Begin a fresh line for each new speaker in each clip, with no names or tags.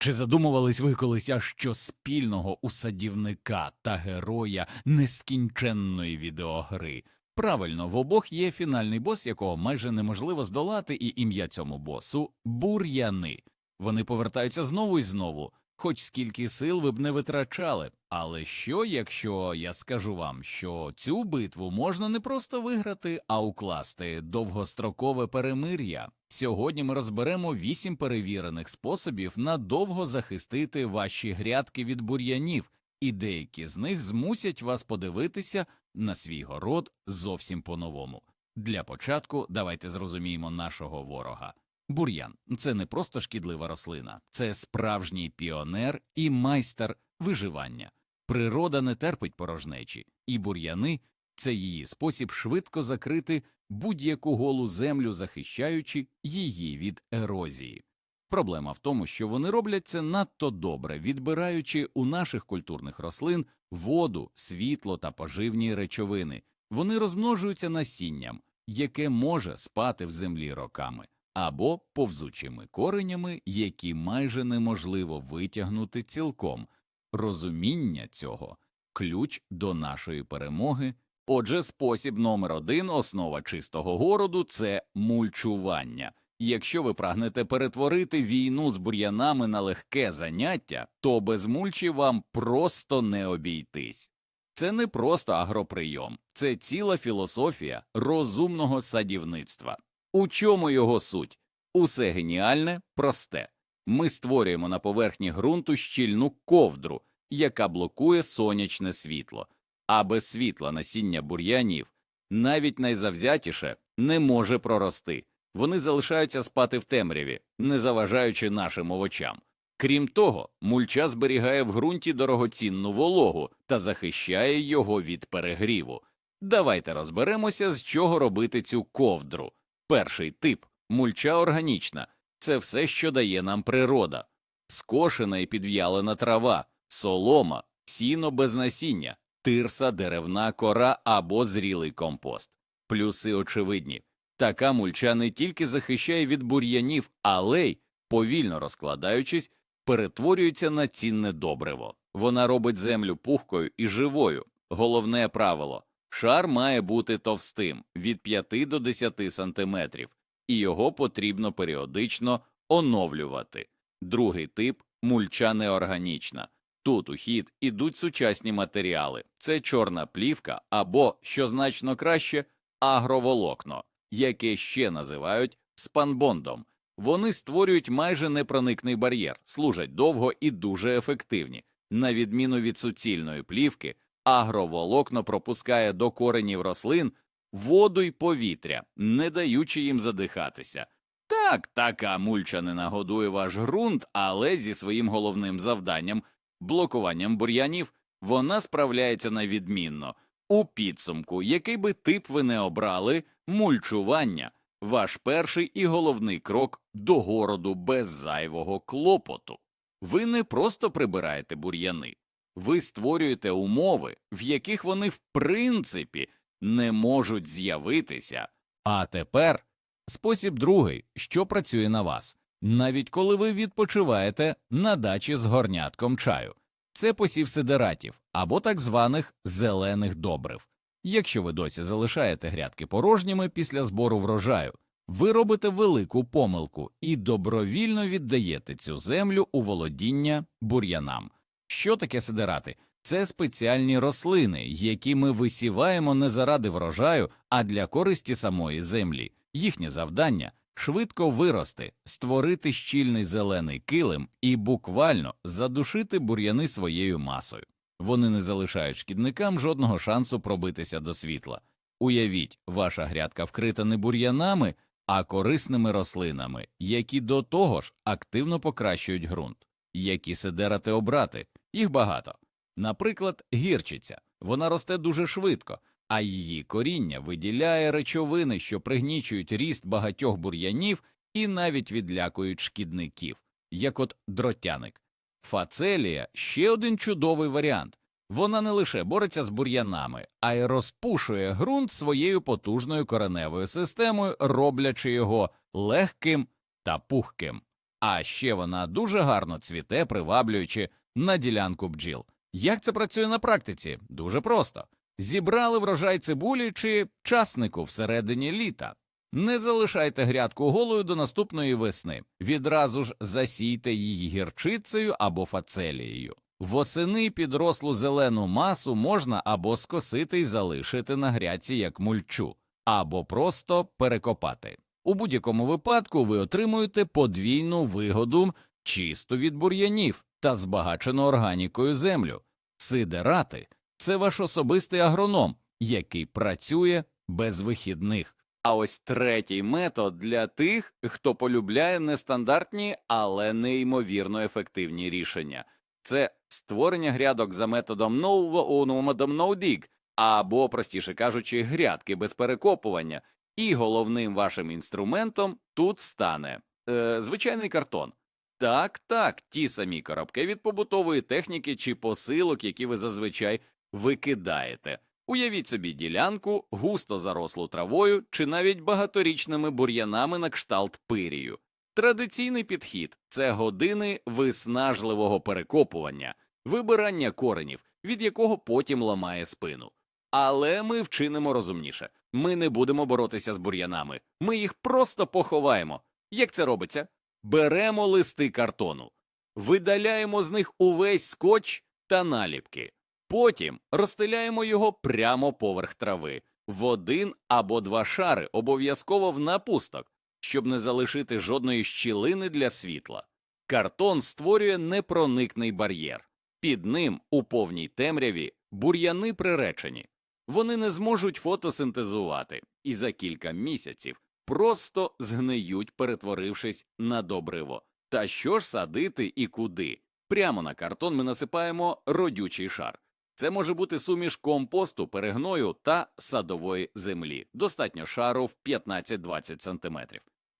Чи задумувались ви колись, а що спільного у садівника та героя нескінченної відеогри? Правильно, в обох є фінальний бос, якого майже неможливо здолати, і ім'я цьому босу бур'яни. Вони повертаються знову і знову, хоч скільки сил ви б не витрачали. Але що, якщо я скажу вам, що цю битву можна не просто виграти, а укласти довгострокове перемир'я? Сьогодні ми розберемо вісім перевірених способів надовго захистити ваші грядки від бур'янів, і деякі з них змусять вас подивитися на свій город зовсім по-новому. Для початку давайте зрозуміємо нашого ворога. Бур'ян це не просто шкідлива рослина, це справжній піонер і майстер виживання. Природа не терпить порожнечі, і бур'яни це її спосіб швидко закрити будь-яку голу землю, захищаючи її від ерозії. Проблема в тому, що вони роблять це надто добре, відбираючи у наших культурних рослин воду, світло та поживні речовини. Вони розмножуються насінням, яке може спати в землі роками, або повзучими коренями, які майже неможливо витягнути цілком. Розуміння цього ключ до нашої перемоги. Отже, спосіб номер один, основа чистого городу це мульчування. Якщо ви прагнете перетворити війну з бур'янами на легке заняття, то без мульчі вам просто не обійтись. Це не просто агроприйом, це ціла філософія розумного садівництва. У чому його суть? Усе геніальне, просте. Ми створюємо на поверхні ґрунту щільну ковдру, яка блокує сонячне світло, а без світла насіння бур'янів, навіть найзавзятіше, не може прорости. Вони залишаються спати в темряві, не заважаючи нашим овочам. Крім того, мульча зберігає в ґрунті дорогоцінну вологу та захищає його від перегріву. Давайте розберемося, з чого робити цю ковдру. Перший тип мульча органічна це все, що дає нам природа, скошена і підв'ялена трава, солома, сіно без насіння, тирса, деревна кора або зрілий компост. Плюси очевидні. Така мульча не тільки захищає від бур'янів, але й, повільно розкладаючись, перетворюється на цінне добриво. Вона робить землю пухкою і живою. Головне правило шар має бути товстим від 5 до 10 сантиметрів, і його потрібно періодично оновлювати. Другий тип мульча неорганічна. Тут у хід ідуть сучасні матеріали це чорна плівка або, що значно краще, агроволокно, яке ще називають спанбондом. Вони створюють майже непроникний бар'єр, служать довго і дуже ефективні. На відміну від суцільної плівки, агроволокно пропускає до коренів рослин воду й повітря, не даючи їм задихатися. Так, така мульча не нагодує ваш ґрунт, але зі своїм головним завданням блокуванням бур'янів вона справляється на відмінно. У підсумку, який би тип ви не обрали, мульчування ваш перший і головний крок до городу без зайвого клопоту. Ви не просто прибираєте бур'яни, ви створюєте умови, в яких вони в принципі не можуть з'явитися. А тепер спосіб другий, що працює на вас, навіть коли ви відпочиваєте на дачі з горнятком чаю. Це посів сидератів або так званих зелених добрив. Якщо ви досі залишаєте грядки порожніми після збору врожаю, ви робите велику помилку і добровільно віддаєте цю землю у володіння бур'янам. Що таке сидерати? Це спеціальні рослини, які ми висіваємо не заради врожаю, а для користі самої землі. Їхнє завдання швидко вирости, створити щільний зелений килим і буквально задушити бур'яни своєю масою. Вони не залишають шкідникам жодного шансу пробитися до світла. Уявіть, ваша грядка вкрита не бур'янами, а корисними рослинами, які до того ж активно покращують ґрунт. Які сидерати обрати? Їх багато. Наприклад, гірчиця. Вона росте дуже швидко, а її коріння виділяє речовини, що пригнічують ріст багатьох бур'янів і навіть відлякують шкідників, як от дротяник. Фацелія ще один чудовий варіант. Вона не лише бореться з бур'янами, а й розпушує ґрунт своєю потужною кореневою системою, роблячи його легким та пухким. А ще вона дуже гарно цвіте, приваблюючи на ділянку бджіл. Як це працює на практиці? Дуже просто. Зібрали врожай цибулі чи часнику всередині літа. Не залишайте грядку голою до наступної весни. Відразу ж засійте її гірчицею або фацелією. Восени підрослу зелену масу можна або скосити і залишити на грядці як мульчу, або просто перекопати. У будь-якому випадку ви отримуєте подвійну вигоду чисту від бур'янів та збагачену органікою землю. Сидерати це ваш особистий агроном, який працює без вихідних. А ось третій метод для тих, хто полюбляє нестандартні, але неймовірно ефективні рішення. Це створення грядок за методом no-методом no-dig, або, простіше кажучи, грядки без перекопування. І головним вашим інструментом тут стане е, звичайний картон. Так, так, ті самі коробки від побутової техніки чи посилок, які ви зазвичай викидаєте. Уявіть собі ділянку, густо зарослу травою чи навіть багаторічними бур'янами на кшталт пирію. Традиційний підхід це години виснажливого перекопування, вибирання коренів, від якого потім ламає спину. Але ми вчинимо розумніше. Ми не будемо боротися з бур'янами, ми їх просто поховаємо. Як це робиться? Беремо листи картону, видаляємо з них увесь скотч та наліпки. Потім розстеляємо його прямо поверх трави в один або два шари, обов'язково в напусток, щоб не залишити жодної щілини для світла. Картон створює непроникний бар'єр. Під ним у повній темряві бур'яни приречені. Вони не зможуть фотосинтезувати і за кілька місяців просто згниють, перетворившись на добриво. Та що ж садити і куди? Прямо на картон ми насипаємо родючий шар. Це може бути суміш компосту, перегною та садової землі. Достатньо шару в 15-20 см.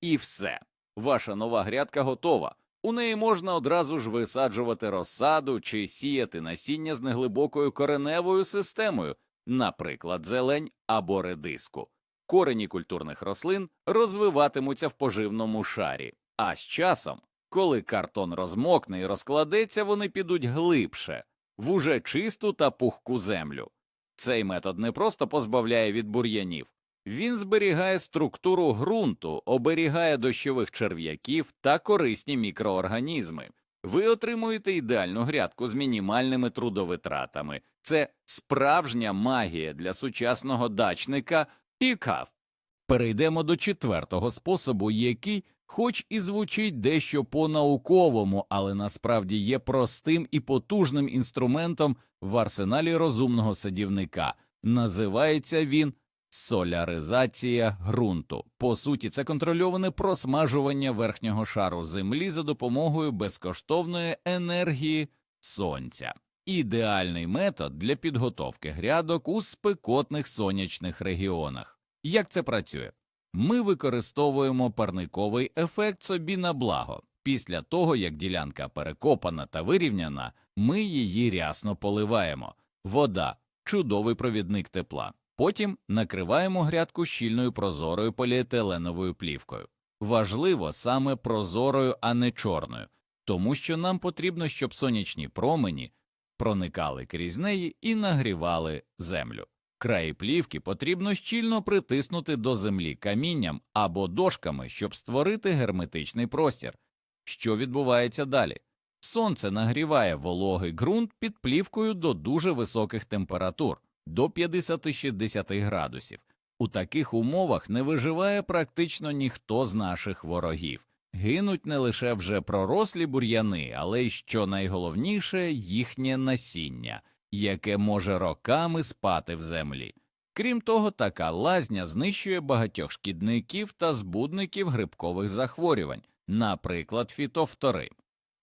І все. Ваша нова грядка готова. У неї можна одразу ж висаджувати розсаду чи сіяти насіння з неглибокою кореневою системою, наприклад, зелень або редиску. Корені культурних рослин розвиватимуться в поживному шарі, а з часом, коли картон розмокне і розкладеться, вони підуть глибше, в уже чисту та пухку землю. Цей метод не просто позбавляє від бур'янів, він зберігає структуру ґрунту, оберігає дощових черв'яків та корисні мікроорганізми. Ви отримуєте ідеальну грядку з мінімальними трудовитратами. Це справжня магія для сучасного дачника і кав. Перейдемо до четвертого способу, який, хоч і звучить дещо по-науковому, але насправді є простим і потужним інструментом в арсеналі розумного садівника. Називається він соляризація ґрунту. По суті, це контрольоване просмажування верхнього шару землі за допомогою безкоштовної енергії сонця. Ідеальний метод для підготовки грядок у спекотних сонячних регіонах. Як це працює? Ми використовуємо парниковий ефект собі на благо. Після того, як ділянка перекопана та вирівняна, ми її рясно поливаємо. Вода чудовий провідник тепла. Потім накриваємо грядку щільною прозорою поліетиленовою плівкою. Важливо саме прозорою, а не чорною, тому що нам потрібно, щоб сонячні промені проникали крізь неї і нагрівали землю. Краї плівки потрібно щільно притиснути до землі камінням або дошками, щоб створити герметичний простір. Що відбувається далі? Сонце нагріває вологий ґрунт під плівкою до дуже високих температур до 50-60 градусів. У таких умовах не виживає практично ніхто з наших ворогів. Гинуть не лише вже пророслі бур'яни, але й що найголовніше їхнє насіння, яке може роками спати в землі. Крім того, така лазня знищує багатьох шкідників та збудників грибкових захворювань, наприклад, фітофтори.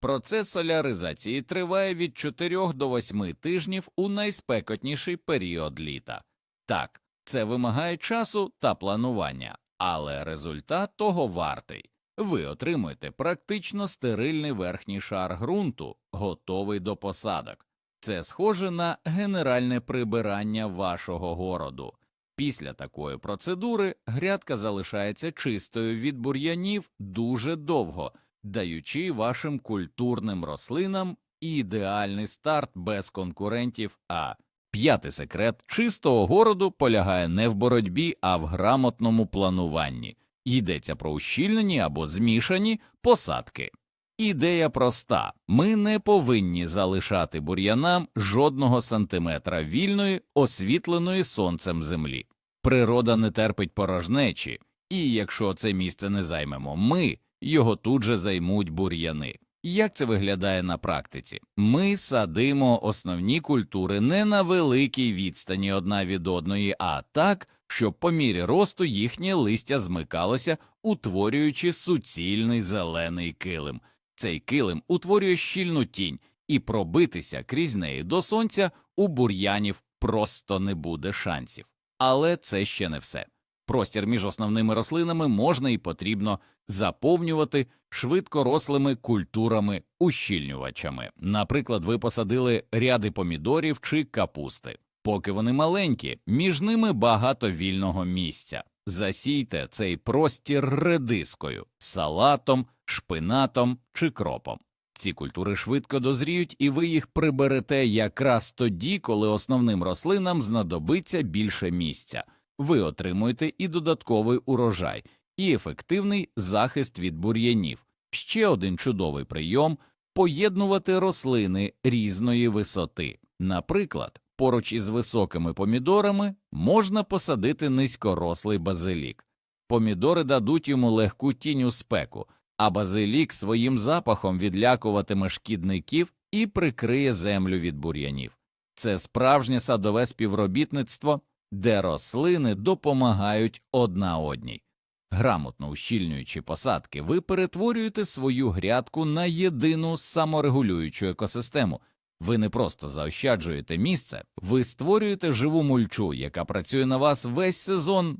Процес соляризації триває від 4 до 8 тижнів у найспекотніший період літа. Так, це вимагає часу та планування, але результат того вартий. Ви отримуєте практично стерильний верхній шар ґрунту, готовий до посадок. Це схоже на генеральне прибирання вашого городу. Після такої процедури грядка залишається чистою від бур'янів дуже довго, даючи вашим культурним рослинам ідеальний старт без конкурентів. А п'ятий секрет чистого городу полягає не в боротьбі, а в грамотному плануванні. Йдеться про ущільнені або змішані посадки. Ідея проста: ми не повинні залишати бур'янам жодного сантиметра вільної, освітленої сонцем землі. Природа не терпить порожнечі, і якщо це місце не займемо ми, його тут же займуть бур'яни. Як це виглядає на практиці? Ми садимо основні культури не на великій відстані одна від одної, а так, щоб по мірі росту їхнє листя змикалося, утворюючи суцільний зелений килим. Цей килим утворює щільну тінь, і пробитися крізь неї до сонця у бур'янів просто не буде шансів. Але це ще не все. Простір між основними рослинами можна і потрібно заповнювати швидкорослими культурами ущільнювачами. Наприклад, ви посадили ряди помідорів чи капусти. Поки вони маленькі, між ними багато вільного місця. Засійте цей простір редискою, салатом, шпинатом чи кропом. Ці культури швидко дозріють, і ви їх приберете якраз тоді, коли основним рослинам знадобиться більше місця. Ви отримуєте і додатковий урожай, і ефективний захист від бур'янів. Ще один чудовий прийом поєднувати рослини різної висоти. Наприклад, поруч із високими помідорами можна посадити низькорослий базилік. Помідори дадуть йому легку тінь у спеку, а базилік своїм запахом відлякуватиме шкідників і прикриє землю від бур'янів. Це справжнє садове співробітництво, де рослини допомагають одна одній. Грамотно ущільнюючи посадки, ви перетворюєте свою грядку на єдину саморегулюючу екосистему. Ви не просто заощаджуєте місце, ви створюєте живу мульчу, яка працює на вас весь сезон.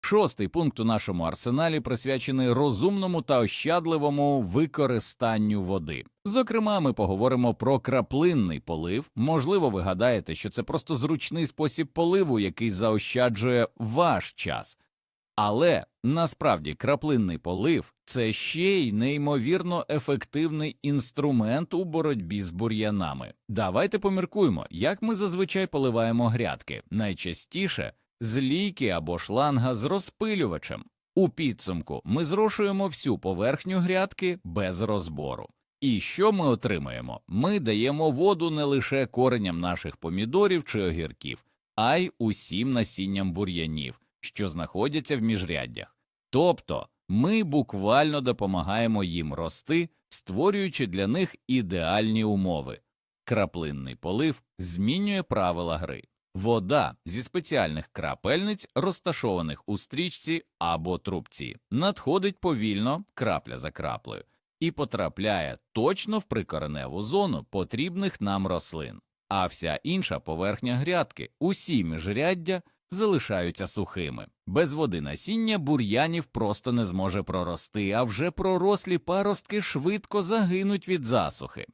Шостий пункт у нашому арсеналі присвячений розумному та ощадливому використанню води. Зокрема, ми поговоримо про краплинний полив. Можливо, ви гадаєте, що це просто зручний спосіб поливу, який заощаджує ваш час. Але насправді краплинний полив це ще й неймовірно ефективний інструмент у боротьбі з бур'янами. Давайте поміркуємо, як ми зазвичай поливаємо грядки. Найчастіше з лійки або шланга з розпилювачем. У підсумку ми зрошуємо всю поверхню грядки без розбору. І що ми отримаємо? Ми даємо воду не лише кореням наших помідорів чи огірків, а й усім насінням бур'янів, що знаходяться в міжряддях. Тобто ми буквально допомагаємо їм рости, створюючи для них ідеальні умови. Краплинний полив змінює правила гри. Вода зі спеціальних крапельниць, розташованих у стрічці або трубці, надходить повільно, крапля за краплею, і потрапляє точно в прикореневу зону потрібних нам рослин, а вся інша поверхня грядки, усі міжряддя залишаються сухими. Без води насіння бур'янів просто не зможе прорости, а вже пророслі паростки швидко загинуть від засухи.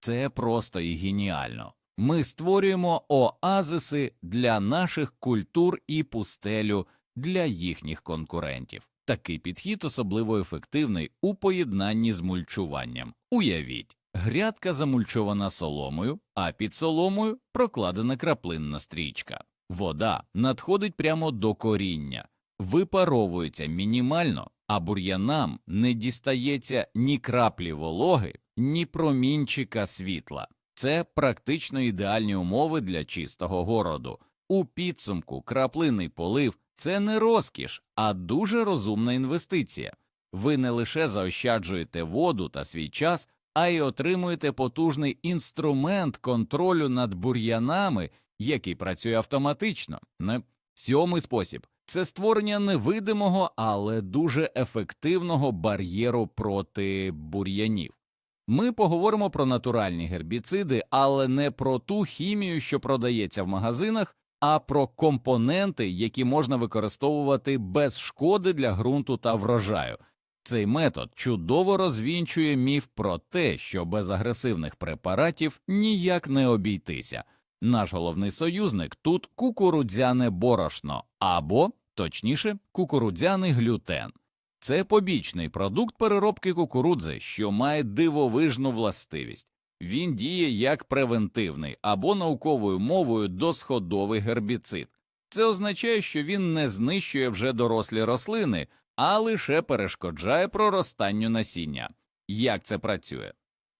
Це просто і геніально. Ми створюємо оазиси для наших культур і пустелю для їхніх конкурентів. Такий підхід особливо ефективний у поєднанні з мульчуванням. Уявіть, грядка замульчована соломою, а під соломою прокладена краплинна стрічка. Вода надходить прямо до коріння, випаровується мінімально, а бур'янам не дістається ні краплі вологи, ні промінчика світла. Це практично ідеальні умови для чистого городу. У підсумку краплинний полив це не розкіш, а дуже розумна інвестиція. Ви не лише заощаджуєте воду та свій час, а й отримуєте потужний інструмент контролю над бур'янами, який працює автоматично. Сьомий спосіб це створення невидимого, але дуже ефективного бар'єру проти бур'янів. Ми поговоримо про натуральні гербіциди, але не про ту хімію, що продається в магазинах, а про компоненти, які можна використовувати без шкоди для ґрунту та врожаю. Цей метод чудово розвінчує міф про те, що без агресивних препаратів ніяк не обійтися. Наш головний союзник тут кукурудзяне борошно або, точніше, кукурудзяний глютен. Це побічний продукт переробки кукурудзи, що має дивовижну властивість. Він діє як превентивний або науковою мовою досходовий гербіцид. Це означає, що він не знищує вже дорослі рослини, а лише перешкоджає проростанню насіння. Як це працює?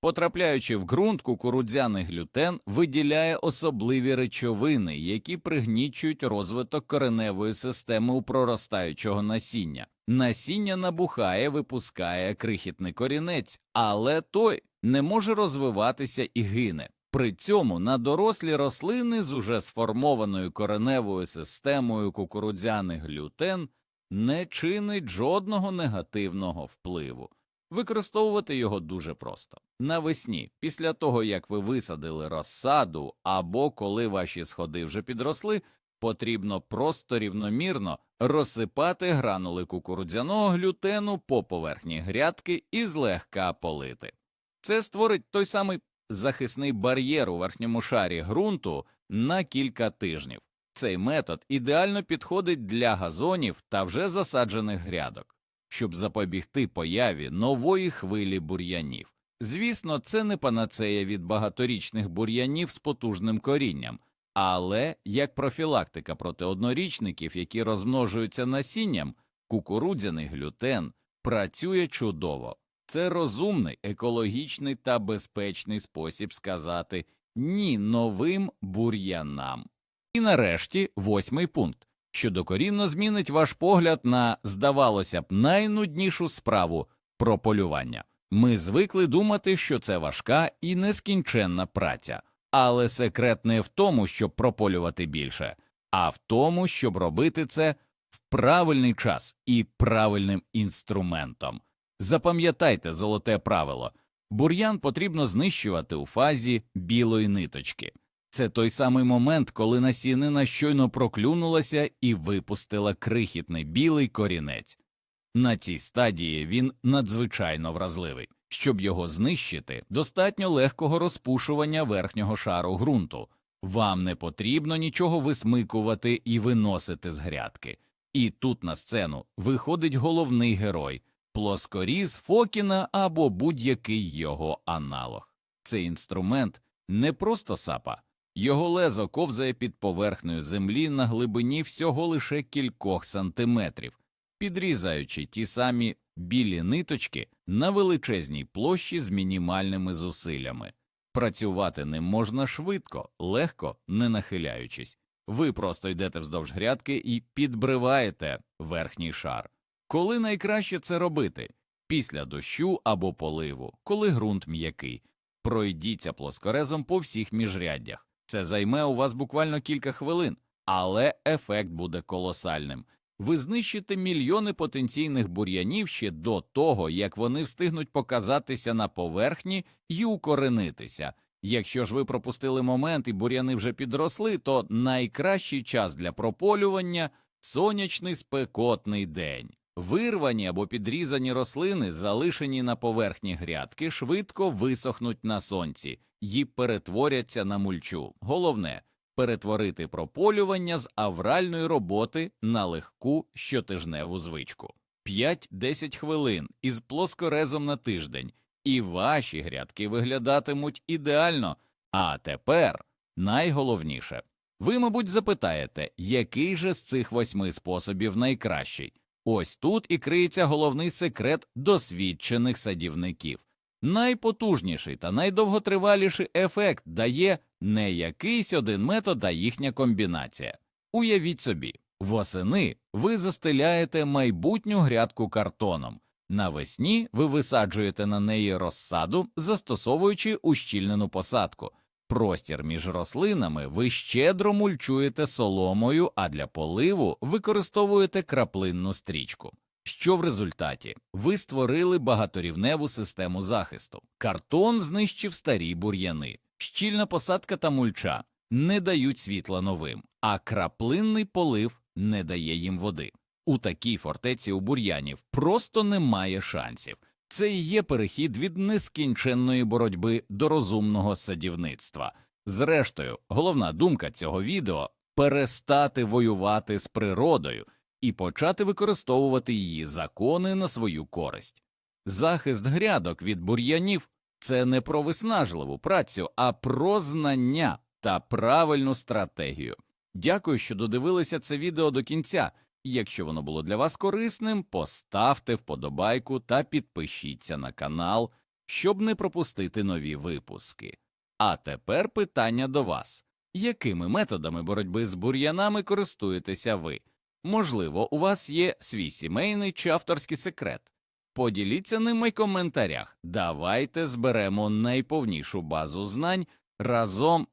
Потрапляючи в ґрунт, кукурудзяний глютен виділяє особливі речовини, які пригнічують розвиток кореневої системи у проростаючого насіння. Насіння набухає, випускає крихітний корінець, але той не може розвиватися і гине. При цьому на дорослі рослини з уже сформованою кореневою системою кукурудзяний глютен не чинить жодного негативного впливу. Використовувати його дуже просто. Навесні, після того як ви висадили розсаду або коли ваші сходи вже підросли, потрібно просто рівномірно розсипати гранули кукурудзяного глютену по поверхні грядки і злегка полити. Це створить той самий захисний бар'єр у верхньому шарі ґрунту на кілька тижнів. Цей метод ідеально підходить для газонів та вже засаджених грядок, щоб запобігти появі нової хвилі бур'янів. Звісно, це не панацея від багаторічних бур'янів з потужним корінням, але як профілактика проти однорічників, які розмножуються насінням, кукурудзяний глютен працює чудово. Це розумний, екологічний та безпечний спосіб сказати ні новим бур'янам. І нарешті восьмий пункт, що докорінно змінить ваш погляд на, здавалося б, найнуднішу справу про полювання. Ми звикли думати, що це важка і нескінченна праця, але секрет не в тому, щоб прополювати більше, а в тому, щоб робити це в правильний час і правильним інструментом. Запам'ятайте золоте правило бур'ян потрібно знищувати у фазі білої ниточки. Це той самий момент, коли насінина щойно проклюнулася і випустила крихітний білий корінець. На цій стадії він надзвичайно вразливий. Щоб його знищити, достатньо легкого розпушування верхнього шару ґрунту. Вам не потрібно нічого висмикувати і виносити з грядки. І тут на сцену виходить головний герой плоскоріз Фокіна або будь-який його аналог. Цей інструмент не просто сапа, його лезо ковзає під поверхнею землі на глибині всього лише кількох сантиметрів, підрізаючи ті самі білі ниточки на величезній площі з мінімальними зусиллями. Працювати ним можна швидко, легко, не нахиляючись. Ви просто йдете вздовж грядки і підбриваєте верхній шар. Коли найкраще це робити? Після дощу або поливу, коли ґрунт м'який. Пройдіться плоскорезом по всіх міжряддях. Це займе у вас буквально кілька хвилин, але ефект буде колосальним. Ви знищите мільйони потенційних бур'янів ще до того, як вони встигнуть показатися на поверхні і укоренитися. Якщо ж ви пропустили момент і бур'яни вже підросли, то найкращий час для прополювання сонячний спекотний день. Вирвані або підрізані рослини, залишені на поверхні грядки, швидко висохнуть на сонці і перетворяться на мульчу. Головне перетворити прополювання з авральної роботи на легку щотижневу звичку. 5-10 хвилин із плоскорезом на тиждень, і ваші грядки виглядатимуть ідеально. А тепер найголовніше. Ви, мабуть, запитаєте, який же з цих восьми способів найкращий? Ось тут і криється головний секрет досвідчених садівників. Найпотужніший та найдовготриваліший ефект дає не якийсь один метод, а їхня комбінація. Уявіть собі, восени ви застеляєте майбутню грядку картоном, навесні ви висаджуєте на неї розсаду, застосовуючи ущільнену посадку. Простір між рослинами ви щедро мульчуєте соломою, а для поливу використовуєте краплинну стрічку. Що в результаті ви створили багаторівневу систему захисту. Картон знищив старі бур'яни, щільна посадка та мульча не дають світла новим, а краплинний полив не дає їм води. У такій фортеці у бур'янів просто немає шансів. Це і є перехід від нескінченної боротьби до розумного садівництва. Зрештою, головна думка цього відео перестати воювати з природою і почати використовувати її закони на свою користь. Захист грядок від бур'янів це не про виснажливу працю, а про знання та правильну стратегію. Дякую, що додивилися це відео до кінця. Якщо воно було для вас корисним, поставте вподобайку та підпишіться на канал, щоб не пропустити нові випуски. А тепер питання до вас: якими методами боротьби з бур'янами користуєтеся ви? Можливо, у вас є свій сімейний чи авторський секрет. Поділіться ними в коментарях. Давайте зберемо найповнішу базу знань разом